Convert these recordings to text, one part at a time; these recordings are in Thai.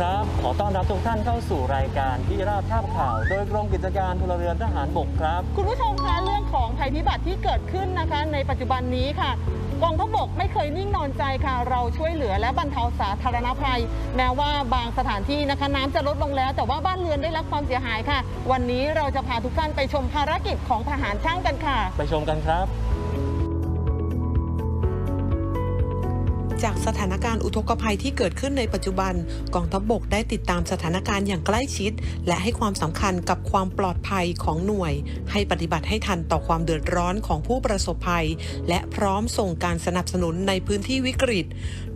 ครับ ขอต้อนรับทุกท่านเข้าสู่รายการที่ราบภาพข่าว โดยกรมกิจการพลเรือนทหารบกครับ คุณผู้ชมคะเรื่องของภัยพิบัติที่เกิดขึ้นนะคะ ในปัจจุบันนี้ค่ะกองทัพบกไม่เคยนิ่งนอนใจค่ะ เราช่วยเหลือและบรรเทาสาธารณภัย แม้ว่าบางสถานที่นะคะน้ำจะลดลงแล้ว แต่ว่าบ้านเรือนได้รับความเสียหายค่ะ วันนี้เราจะพาทุกท่านไปชมภารกิจของทหารช่างกันค่ะ ไปชมกันครับ จากสถานการณ์อุทกภัยที่เกิดขึ้นในปัจจุบัน กองทัพบกได้ติดตามสถานการณ์อย่างใกล้ชิด และให้ความสำคัญกับความปลอดภัยของหน่วย ให้ปฏิบัติให้ทันต่อความเดือดร้อนของผู้ประสบภัย และพร้อมส่งการสนับสนุนในพื้นที่วิกฤต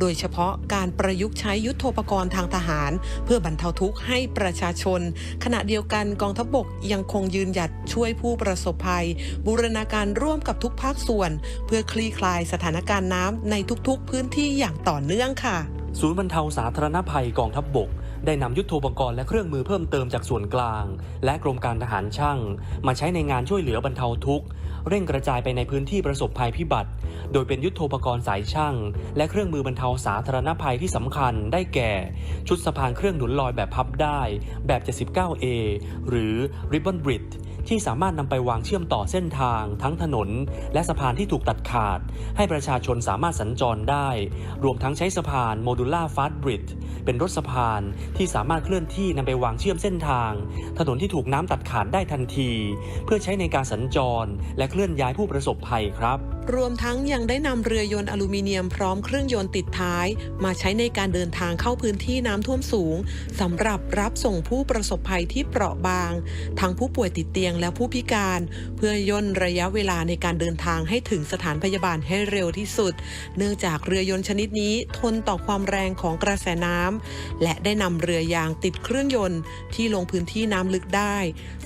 โดยเฉพาะการประยุกต์ใช้ยุทโธปกรณ์ทางทหาร เพื่อบรรเทาทุกข์ให้ประชาชน ขณะเดียวกันกองทัพบกยังคงยืนหยัดช่วยผู้ประสบภัย บูรณาการร่วมกับทุกภาคส่วน เพื่อคลี่คลายสถานการณ์น้ำในทุกๆพื้นที่อย่างต่อเนื่องค่ะ ศูนย์บรรเทาสาธารณภัยกองทัพบบกได้นำยุทโธปกรณ์และเครื่องมือเพิ่มเติมจากส่วนกลาง และกรมการทหารช่าง มาใช้ในงานช่วยเหลือบรรเทาทุกข์ เร่งกระจายไปในพื้นที่ประสบภัยพิบัติ โดยเป็นยุทโธปกรณ์สายช่าง และเครื่องมือบรรเทาสาธารณภัยที่สำคัญได้แก่ ชุดสะพานเครื่องหนุนลอยแบบพับได้ แบบ 79A หรือ Ribbon Bridge ที่สามารถนำไปวางเชื่อมต่อเส้นทาง ทั้งถนน และสะพานที่ถูกตัดขาด ให้ประชาชนสามารถสัญจรได้ รวมทั้งใช้สะพานโมดูล่าฟาสบริดเป็นรถสะพานที่สามารถเคลื่อนที่นำไปวางเชื่อมเส้นทาง ถนนที่ถูกน้ำตัดขาดได้ทันที เพื่อใช้ในการสัญจรและเคลื่อนย้ายผู้ประสบภัยครับ รวมทั้งยังได้นำเรือยนต์อลูมิเนียมพร้อมเครื่องยนต์ติดท้าย มาใช้ในการเดินทางเข้าพื้นที่น้ำท่วมสูงสำหรับรับส่งผู้ประสบภัยที่เปราะบาง ทั้งผู้ป่วยติดเตียงและผู้พิการ เพื่อย่นระยะเวลาในการเดินทางให้ถึงสถานพยาบาลให้เร็วที่สุด เนื่องจากเรือยนต์ชนิดนี้ทนต่อความแรงของกระแสน้ำและได้นำเรือยางติดเครื่องยนต์ ที่ลงพื้นที่น้ำลึกได้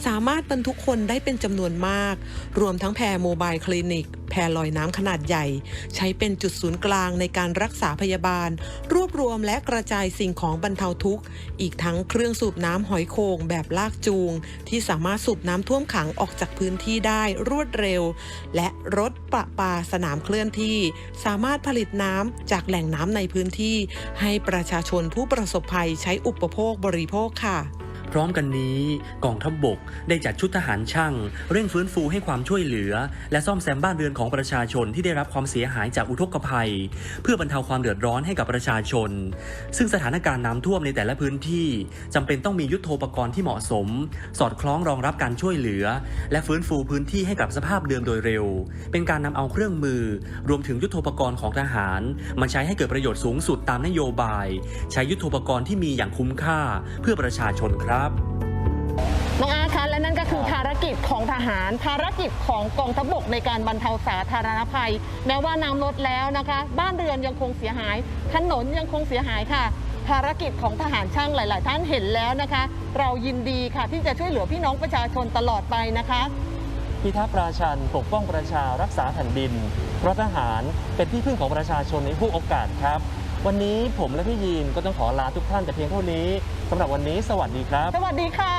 สามารถบรรทุกคนได้เป็นจำนวนมาก รวมทั้งแพรโมบายคลินิก แพลอยน้ำขนาดใหญ่ ใช้เป็นจุดศูนย์กลางในการรักษาพยาบาล รวบรวมและกระจายสิ่งของบรรเทาทุกข์ อีกทั้งเครื่องสูบน้ำหอยโขงแบบลากจูง ที่สามารถสูบน้ำท่วมขังออกจากพื้นที่ได้รวดเร็ว และรถประปาสนามเคลื่อนที่ สามารถผลิตน้ำจากแหล่งน้ำในพื้นที่ ให้ประชาชนผู้ประสบภัยใช้อุปโภคบริโภคค่ะ พร้อมกันนี้กองทัพบบกได้จัดชุดทหารช่าง เร่งฟื้นฟูให้ความช่วยเหลือ และซ่อมแซมบ้านเรือนของประชาชนที่ได้รับความเสียหายจากอุทกภัย เพื่อบรรเทาความเดือดร้อนให้กับประชาชน ซึ่งสถานการณ์น้ำท่วมในแต่ละพื้นที่จำเป็นต้องมียุทโธปกรณ์ที่เหมาะสม สอดคล้องรองรับการช่วยเหลือ และฟื้นฟูพื้นที่ให้กลับสภาพเดิมโดยเร็ว เป็นการนำเอาเครื่องมือ รวมถึงยุทโธปกรณ์ของทหารมาใช้ให้เกิดประโยชน์สูงสุดตามนโยบาย ใช้ยุทโธปกรณ์ที่มีอย่างคุ้มค่าเพื่อประชาชนครับน้องอาร์ตคะและนั่นก็คือภารกิจของทหาร ภารกิจของกองทัพบกในการบรรเทาสาธารณภัย แม้ว่าน้ำลดแล้วนะคะ บ้านเรือนยังคงเสียหาย ถนนยังคงเสียหายค่ะ ภารกิจของทหารช่างหลาย ๆ ท่านเห็นแล้วนะคะ เรายินดีค่ะที่จะช่วยเหลือพี่น้องประชาชนตลอดไปนะคะพิทักษ์ราชันปกป้องประชารักษาแผ่นดินเพราะทหารเป็นที่พึ่งของประชาชนในผู้โอกาสครับ วันนี้ผมและพี่ยีนก็ต้องขอลาทุกท่านแต่เพียงเท่านี้สำหรับวันนี้สวัสดีครับ สวัสดีค่ะ